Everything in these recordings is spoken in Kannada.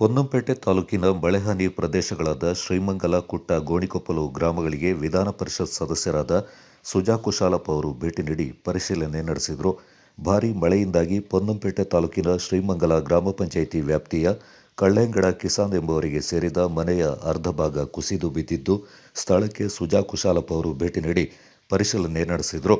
ಪೊನ್ನಂಪೇಟೆ ತಾಲೂಕಿನ ಮಳೆಹಾನಿ ಪ್ರದೇಶಗಳಾದ ಶ್ರೀಮಂಗಲ, ಕುಟ್ಟ, ಗೋಣಿಕೊಪ್ಪಲು ಗ್ರಾಮಗಳಿಗೆ ವಿಧಾನ ಪರಿಷತ್ ಸದಸ್ಯರಾದ ಸುಜಾ ಕುಶಾಲಪ್ಪ ಅವರು ಭೇಟಿ ನೀಡಿ ಪರಿಶೀಲನೆ ನಡೆಸಿದರು. ಭಾರೀ ಮಳೆಯಿಂದಾಗಿ ಪೊನ್ನಂಪೇಟೆ ತಾಲೂಕಿನ ಶ್ರೀಮಂಗಲ ಗ್ರಾಮ ಪಂಚಾಯಿತಿ ವ್ಯಾಪ್ತಿಯ ಕಳ್ಳೆಂಗಡ ಕಿಸಾನ್ ಎಂಬುವರಿಗೆ ಸೇರಿದ ಮನೆಯ ಅರ್ಧ ಭಾಗ ಕುಸಿದು ಬಿದ್ದಿದ್ದು, ಸ್ಥಳಕ್ಕೆ ಸುಜಾ ಕುಶಾಲಪ್ಪ ಅವರು ಭೇಟಿ ನೀಡಿ ಪರಿಶೀಲನೆ ನಡೆಸಿದರು.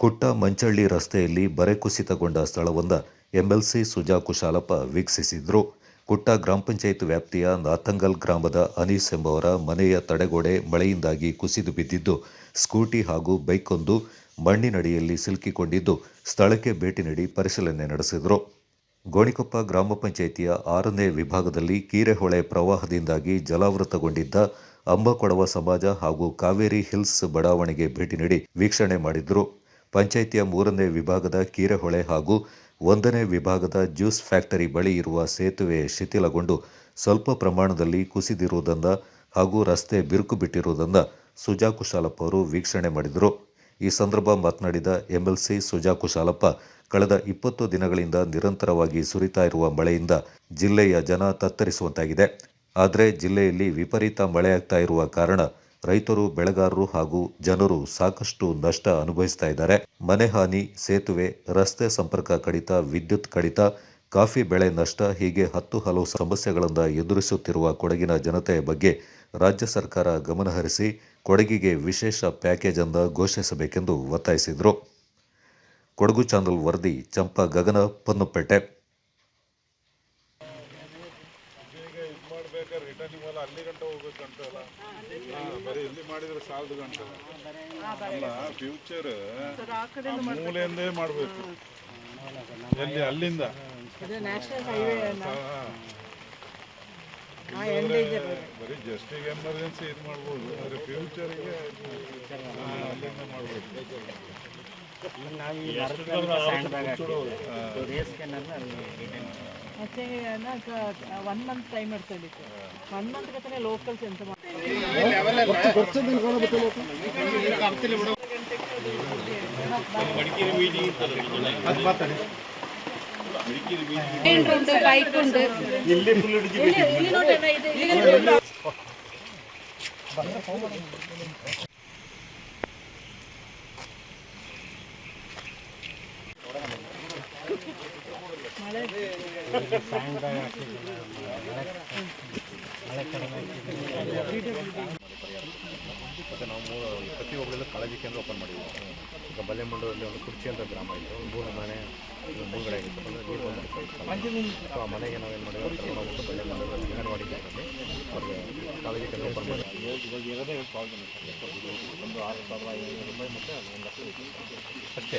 ಕುಟ್ಟ ಮಂಚಳ್ಳಿ ರಸ್ತೆಯಲ್ಲಿ ಬರೆ ಕುಸಿತಗೊಂಡ ಸ್ಥಳವೊಂದ ಎಂಎಲ್ಸಿ ಸುಜಾ ಕುಶಾಲಪ್ಪ ವೀಕ್ಷಿಸಿದ್ರು. ಕುಟ್ಟ ಗ್ರಾಮ ಪಂಚಾಯತ್ ವ್ಯಾಪ್ತಿಯ ನಾಥಂಗಲ್ ಗ್ರಾಮದ ಅನೀಸ್ ಎಂಬವರ ಮನೆಯ ತಡೆಗೋಡೆ ಮಳೆಯಿಂದಾಗಿ ಕುಸಿದು ಬಿದ್ದಿದ್ದು, ಸ್ಕೂಟಿ ಹಾಗೂ ಬೈಕೊಂದು ಮಣ್ಣಿನಡಿಯಲ್ಲಿ ಸಿಲುಕಿಕೊಂಡಿದ್ದು, ಸ್ಥಳಕ್ಕೆ ಭೇಟಿ ನೀಡಿ ಪರಿಶೀಲನೆ ನಡೆಸಿದರು. ಗೋಣಿಕೊಪ್ಪ ಗ್ರಾಮ ಪಂಚಾಯಿತಿಯ ಆರನೇ ವಿಭಾಗದಲ್ಲಿ ಕೀರೆಹೊಳೆ ಪ್ರವಾಹದಿಂದಾಗಿ ಜಲಾವೃತಗೊಂಡಿದ್ದ ಅಂಬಕೊಡವ ಸಮಾಜ ಹಾಗೂ ಕಾವೇರಿ ಹಿಲ್ಸ್ ಬಡಾವಣೆಗೆ ಭೇಟಿ ನೀಡಿ ವೀಕ್ಷಣೆ ಮಾಡಿದರು. ಪಂಚಾಯಿತಿಯ ಮೂರನೇ ವಿಭಾಗದ ಕೀರೆಹೊಳೆ ಹಾಗೂ ಒಂದನೇ ವಿಭಾಗದ ಜ್ಯೂಸ್ ಫ್ಯಾಕ್ಟರಿ ಬಳಿ ಇರುವ ಸೇತುವೆ ಶಿಥಿಲಗೊಂಡು ಸ್ವಲ್ಪ ಪ್ರಮಾಣದಲ್ಲಿ ಕುಸಿದಿರುವುದರಿಂದ ಹಾಗೂ ರಸ್ತೆ ಬಿರುಕು ಬಿಟ್ಟಿರುವುದರಿಂದ ಸುಜಾ ಕುಶಾಲಪ್ಪ ಅವರು ವೀಕ್ಷಣೆ ಮಾಡಿದರು. ಈ ಸಂದರ್ಭ ಮಾತನಾಡಿದ ಎಂಎಲ್ಸಿ ಸುಜಾ ಕುಶಾಲಪ್ಪ ಕಳೆದ ಇಪ್ಪತ್ತು ದಿನಗಳಿಂದ ನಿರಂತರವಾಗಿ ಸುರಿತಾ ಇರುವ ಮಳೆಯಿಂದ ಜಿಲ್ಲೆಯ ಜನ ತತ್ತರಿಸುವಂತಾಗಿದೆ. ಆದರೆ ಜಿಲ್ಲೆಯಲ್ಲಿ ವಿಪರೀತ ಮಳೆಯಾಗ್ತಾ ಇರುವ ಕಾರಣ ರೈತರು, ಬೆಳೆಗಾರರು ಹಾಗೂ ಜನರು ಸಾಕಷ್ಟು ನಷ್ಟ ಅನುಭವಿಸ್ತಾ ಇದ್ದಾರೆ. ಮನೆ ಹಾನಿ, ಸೇತುವೆ, ರಸ್ತೆ ಸಂಪರ್ಕ ಕಡಿತ, ವಿದ್ಯುತ್ ಕಡಿತ, ಕಾಫಿ ಬೆಳೆ ನಷ್ಟ ಹೀಗೆ ಹತ್ತು ಹಲವು ಸಮಸ್ಯೆಗಳನ್ನು ಎದುರಿಸುತ್ತಿರುವ ಕೊಡಗಿನ ಜನತೆಯ ಬಗ್ಗೆ ರಾಜ್ಯ ಸರ್ಕಾರ ಗಮನಹರಿಸಿ ಕೊಡಗಿಗೆ ವಿಶೇಷ ಪ್ಯಾಕೇಜ್ ಅನ್ನು ಘೋಷಿಸಬೇಕೆಂದು ಒತ್ತಾಯಿಸಿದರು. ಕೊಡಗು ಚಾನಲ್ ವರದಿ, ಚಂಪಾ ಗಗನ ಪೊನ್ನಪೇಟೆ ಈಗ ಇದು ರಿಟರ್ನಿಂಗ್ ರಿಟರ್ನ್ ಇವೆಲ್ಲ ಅಲ್ಲಿ ಗಂಟೆ ಹೋಗ್ಬೇಕಂತ ಅಲ್ಲ ಹಾ, ಬರೀ ಇಲ್ಲಿ ಮಾಡಿದ್ರೆ ಸಾಲದು ಗಂಟೆ. ಅಲ್ಲ ಫ್ಯೂಚರ್ ಮೂಲೆಯಿಂದೇ ಮಾಡಬೇಕು. ಎಲ್ಲಿ ಅಲ್ಲಿಂದ? ಬರೀ ಜಸ್ಟಿಗೆ ಎಮರ್ಜೆನ್ಸಿ ಇದು ಮಾಡ್ಬೋದು ಆದರೆ ಫ್ಯೂಚರ್ಗೆ ಅಲ್ಲಿಂದ ಮಾಡ್ಬೇಕು. ನಾವು ಈ ಮರದ ಸ್ಯಾಂಡ್ ಬ್ಯಾಗ್ ಹಾಕ್ತೀವಿ ರೇಸ್ ಕ್ಯಾನರ್ನ ಅಲ್ಲಿ ಮತ್ತೆ ಒನ್ ಮಂತ್ ಟೈಮ್ ಇರ್ತದೆ ಒನ್ ಮಂತ್ ಗತನೆ ಲೋಕಲ್ಸ್ ಎಂತ ഉണ്ട് ബൈക്ക് ഉണ്ട് ಸ್ಯಾಂಡ್ ಬ್ಯಾಗ್ ಹಾಕಿದ್ದೀವಿ ಮಳೆ ಮತ್ತು ನಾವು ಮೂರು ಪ್ರತಿ ಒಬ್ಬರಲ್ಲೂ ಕಾಳಜಿ ಕೇಂದ್ರ ಓಪನ್ ಮಾಡಿದ್ವಿ ಈಗ ಬಲ್ಲೆಮಂಡಲದಲ್ಲಿ ಒಂದು ಕುರ್ಚಿ ಅಂತ ಗ್ರಾಮ ಇತ್ತು ಒಂದು ಮೂರು ಮನೆ ಮೂರುಗಡೆ ಆಗಿತ್ತು ನೀರು ಸೊ ಆ ಮನೆಗೆ ನಾವೇನು ಮಾಡಿದ್ವಿ ಅಂತ ಮಾಡ್ಬಿಟ್ಟು ಬಲ್ಲೆಮಂಡಲದಲ್ಲಿ ಅಂಗನವಾಡಿ ಕೇಂದ್ರದಲ್ಲಿ ಅವ್ರಿಗೆ ಕಾಳಜಿ ಕೇಂದ್ರ ಓಪನ್ ಇವಾಗ ಇರೋದೇ ಒಂದು ಆರು ಸಾವಿರದ ಐನೂರು ರೂಪಾಯಿ ಮತ್ತು ಒಂದು ಲಕ್ಷ ಅಷ್ಟೇ.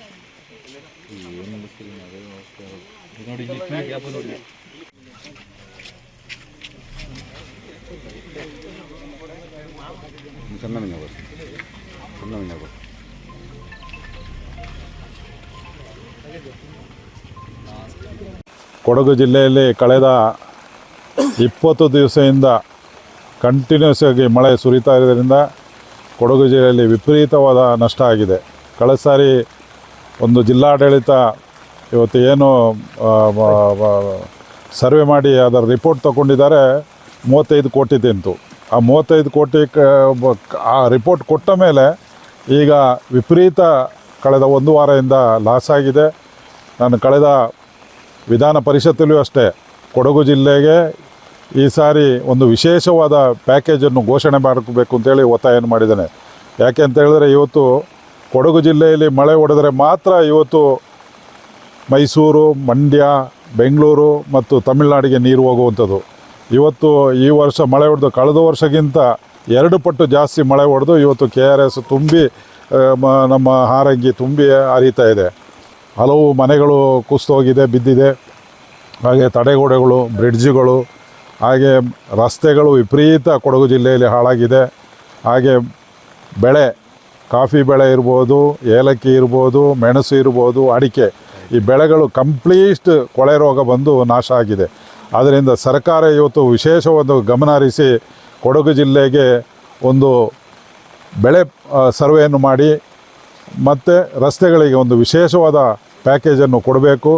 ಸಣ್ಣ ಮೀನು ಬರುತ್ತೆ ಸಣ್ಣ ಮೀನು ಬರುತ್ತೆ ಕೊಡಗು ಜಿಲ್ಲೆಯಲ್ಲಿ ಕಳೆದ ಇಪ್ಪತ್ತು ದಿವಸದಿಂದ ಕಂಟಿನ್ಯೂಸ್ ಆಗಿ ಮಳೆ ಸುರಿತಾ ಇರೋದ್ರಿಂದ ಕೊಡಗು ಜಿಲ್ಲೆಯಲ್ಲಿ ವಿಪರೀತವಾದ ನಷ್ಟ ಆಗಿದೆ. ಕಳೆದ ಸಾರಿ ಒಂದು ಜಿಲ್ಲಾಡಳಿತ ಇವತ್ತು ಏನು ಸರ್ವೆ ಮಾಡಿ ಅದರ ರಿಪೋರ್ಟ್ ತಗೊಂಡಿದ್ದಾರೆ, ಮೂವತ್ತೈದು ಕೋಟಿ ತಿಂತು. ಆ ಮೂವತ್ತೈದು ಕೋಟಿ ಆ ರಿಪೋರ್ಟ್ ಕೊಟ್ಟ ಮೇಲೆ ಈಗ ವಿಪರೀತ ಕಳೆದ ಒಂದು ವಾರದಿಂದ ಲಾಸ್ ಆಗಿದೆ. ನಾನು ಕಳೆದ ವಿಧಾನ ಪರಿಷತ್ತಲ್ಲೂ ಅಷ್ಟೇ, ಕೊಡಗು ಜಿಲ್ಲೆಗೆ ಈ ಸಾರಿ ಒಂದು ವಿಶೇಷವಾದ ಪ್ಯಾಕೇಜನ್ನು ಘೋಷಣೆ ಮಾಡಬೇಕು ಅಂತೇಳಿ ಒತ್ತಾಯನ ಮಾಡಿದ್ದೇನೆ. ಯಾಕೆ ಅಂತ ಹೇಳಿದ್ರೆ ಇವತ್ತು ಕೊಡಗು ಜಿಲ್ಲೆಯಲ್ಲಿ ಮಳೆ ಹೊಡೆದರೆ ಮಾತ್ರ ಇವತ್ತು ಮೈಸೂರು, ಮಂಡ್ಯ, ಬೆಂಗಳೂರು ಮತ್ತು ತಮಿಳುನಾಡಿಗೆ ನೀರು ಹೋಗುವಂಥದ್ದು. ಇವತ್ತು ಈ ವರ್ಷ ಮಳೆ ಹೊಡೆದು ಕಳೆದ ವರ್ಷಕ್ಕಿಂತ ಎರಡು ಪಟ್ಟು ಜಾಸ್ತಿ ಮಳೆ ಹೊಡೆದು ಇವತ್ತು ಕೆ ಆರ್ ಎಸ್ ತುಂಬಿ ಮ- ನಮ್ಮ ಹಾರಂಗಿ ತುಂಬಿ ಹರಿತಾ ಇದೆ. ಹಲವು ಮನೆಗಳು ಕುಸಿದೋಗಿದೆ ಬಿದ್ದಿದೆ. ಹಾಗೆ ತಡೆಗೋಡೆಗಳು, ಬ್ರಿಡ್ಜ್ಗಳು, ಹಾಗೆ ರಸ್ತೆಗಳು ವಿಪರೀತ ಕೊಡಗು ಜಿಲ್ಲೆಯಲ್ಲಿ ಹಾಳಾಗಿದೆ. ಹಾಗೆ ಬೆಳೆ ಕಾಫಿ ಬೆಳೆ ಇರ್ಬೋದು, ಏಲಕ್ಕಿ ಇರ್ಬೋದು, ಮೆಣಸು ಇರ್ಬೋದು, ಅಡಿಕೆ. ಈ ಬೆಳೆಗಳು ಕಂಪ್ಲೀಟ್ ಕೊಳೆ ರೋಗ ಬಂದು ನಾಶ ಆಗಿದೆ. ಆದ್ದರಿಂದ ಸರ್ಕಾರ ಇವತ್ತು ವಿಶೇಷ ಒಂದು ಗಮನ ಹರಿಸಿ ಕೊಡಗು ಜಿಲ್ಲೆಗೆ ಒಂದು ಬೆಳೆ ಸರ್ವೆಯನ್ನು ಮಾಡಿ ಮತ್ತು ರಸ್ತೆಗಳಿಗೆ ಒಂದು ವಿಶೇಷವಾದ ಪ್ಯಾಕೇಜನ್ನು ಕೊಡಬೇಕು.